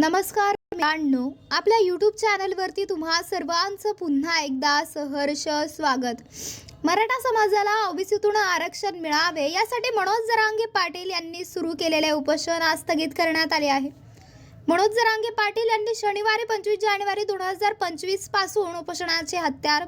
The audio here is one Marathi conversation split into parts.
नमस्कार मित्रांनो आपल्या यूट्यूब चॅनलवरती तुम्हा सर्वांचं पुन्हा एकदा सहर्ष स्वागत. मराठा समाजाला ओबीसीतून आरक्षण मिळावे यासाठी मनोज जरांगे पाटील यांनी सुरू केलेले उपोषण आज स्थगित करण्यात आले आहे. मनोज जरांगे पाटील यांनी शनिवारी पंचवीस जानेवारी दोन हजार पंचवीसपासून उपोषणाचे हत्यार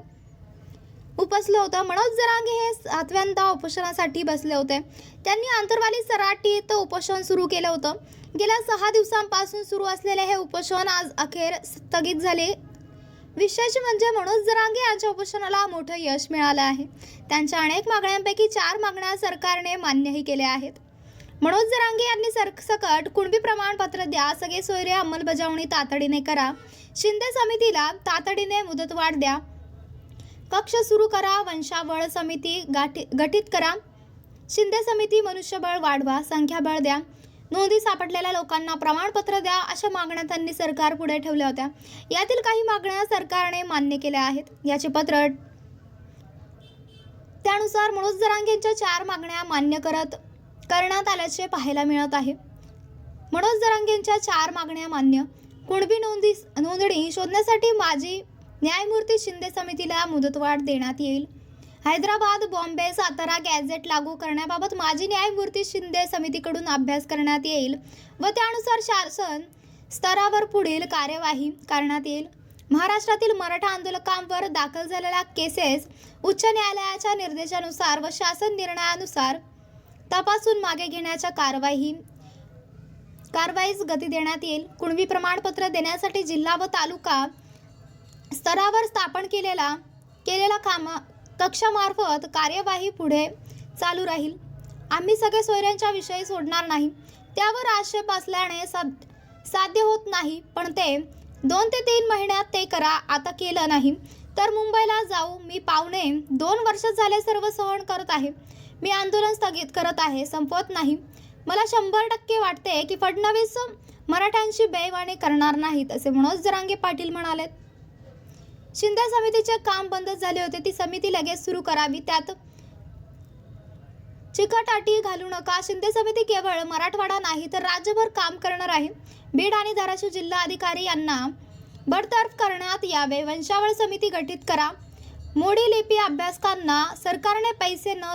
उपसलं होतं. मनोज जरांगे हे सातव्यांदा उपोषणासाठी बसले होते. त्यांनी आंतरवाली सराटीत उपोषण सुरू केलं होतं. गेल्या सहा दिवसांपासून सुरू असलेले हे उपोषण आज अखेर स्थगित झाले. विशेष म्हणजे मनोज जरांगे यांच्या उपोषणाला मोठं यश मिळालं आहे. त्यांच्या अनेक मागण्यांपैकी चार मागण्या सरकारने मान्यही केल्या आहेत. मनोज जरांगे यांनी सरसकट कुणबी प्रमाणपत्र द्या सगळे सोयरे अंमलबजावणी तातडीने करा. शिंदे समितीला तातडीने मुदतवाढ द्या. कक्ष सुरू करा वंशावळ समिती गाठी गठीत करा. शिंदे समिती मनुष्यबळ वाढवा संख्याबळ द्या. नोंदी सापडलेल्या लोकांना प्रमाणपत्र द्या अशा मागण्या त्यांनी सरकार पुढे ठेवल्या होत्या. यातील काही मागण्या सरकारने मान्य केल्या आहेत. याचे पत्र त्यानुसार मनोज जरांगेंच्या चार मागण्या मान्य करत करण्यात आल्याचे पाहायला मिळत आहे. मनोज जरांगेंच्या चार मागण्या मान्य. कुणबी नोंदी नोंदणी शोधण्यासाठी माजी न्यायमूर्ती शिंदे समितीला मुदतवाढ देण्यात येईल. हैदराबाद बॉम्बे सातारा गॅझेट लागू करण्याबाबत माजी न्यायमूर्ती शिंदे समितीकडून अभ्यास करण्यात येईल व त्यानुसार शासन स्तरावर पुढील कार्यवाही करण्यात येईल. महाराष्ट्रातील मराठा आंदोलकांवर दाखल झालेल्या केसेस उच्च न्यायालयाच्या निर्देशानुसार व शासन निर्णयानुसार तपासून मागे घेण्याच्या कारवाई कारवाईस गती देण्यात येईल. कुणबी प्रमाणपत्र देण्यासाठी जिल्हा व तालुका स्तरावर स्थापन केलेला केलेला काम कक्षामार्फत कार्यवाही पुढे चालू राहील. आम्ही सगळे सोयऱ्यांच्या विषयी सोडणार नाही. त्यावर आक्षेप असल्याने सा साध्य होत नाही पण ते दोन ते तीन महिन्यात ते करा आता केलं नाही. तर मुंबईला जाऊ मी पाहुणे दोन वर्ष झाले सर्व सहन करत आहे. मी आंदोलन स्थगित करत आहे संपवत नाही. मला शंभर टक्के वाटते की फडणवीस मराठ्यांशी बेवाणी करणार नाहीत असे मनोज जरांगे पाटील म्हणालेत. शिंदे समितीचे काम बंद झाले होते ती समिती लगेच सुरू करावी. त्यात चिकटाटी घालू नका. शिंदे समिती केवळ मराठवाडा नाही तर राज्यभर काम करणार आहे. बीड आणि धाराशिव जिल्हा अधिकारी यांना बडतर्फ करण्यात यावे. वंशावळ समिती गठीत करा. मोडी लिपी अभ्यासकांना सरकारने पैसे न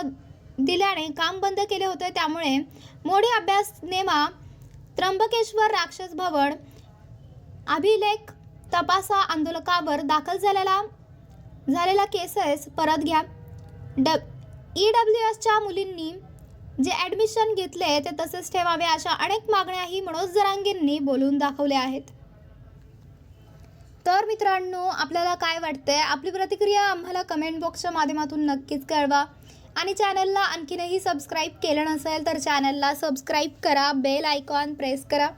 दिल्याने काम बंद केले होते त्यामुळे मोडी अभ्यास नेमा त्र्यंबकेश्वर राक्षस भवन अभिलेख तपासा आंदोलकावर दाखल झालेला झालेला केसेस परत घ्या. ड ई डब्ल्यू एसच्या मुलींनी जे ॲडमिशन घेतले ते तसेच ठेवावे अशा अनेक मागण्याही मनोज जरांगेंनी बोलून दाखवल्या आहेत. तर मित्रांनो आपल्याला काय वाटतंय? आपली प्रतिक्रिया आम्हाला कमेंट बॉक्सच्या माध्यमातून नक्कीच कळवा. आणि चॅनलला आणखीनही सबस्क्राईब केलं नसेल तर चॅनलला सबस्क्राईब करा बेल आयकॉन प्रेस करा.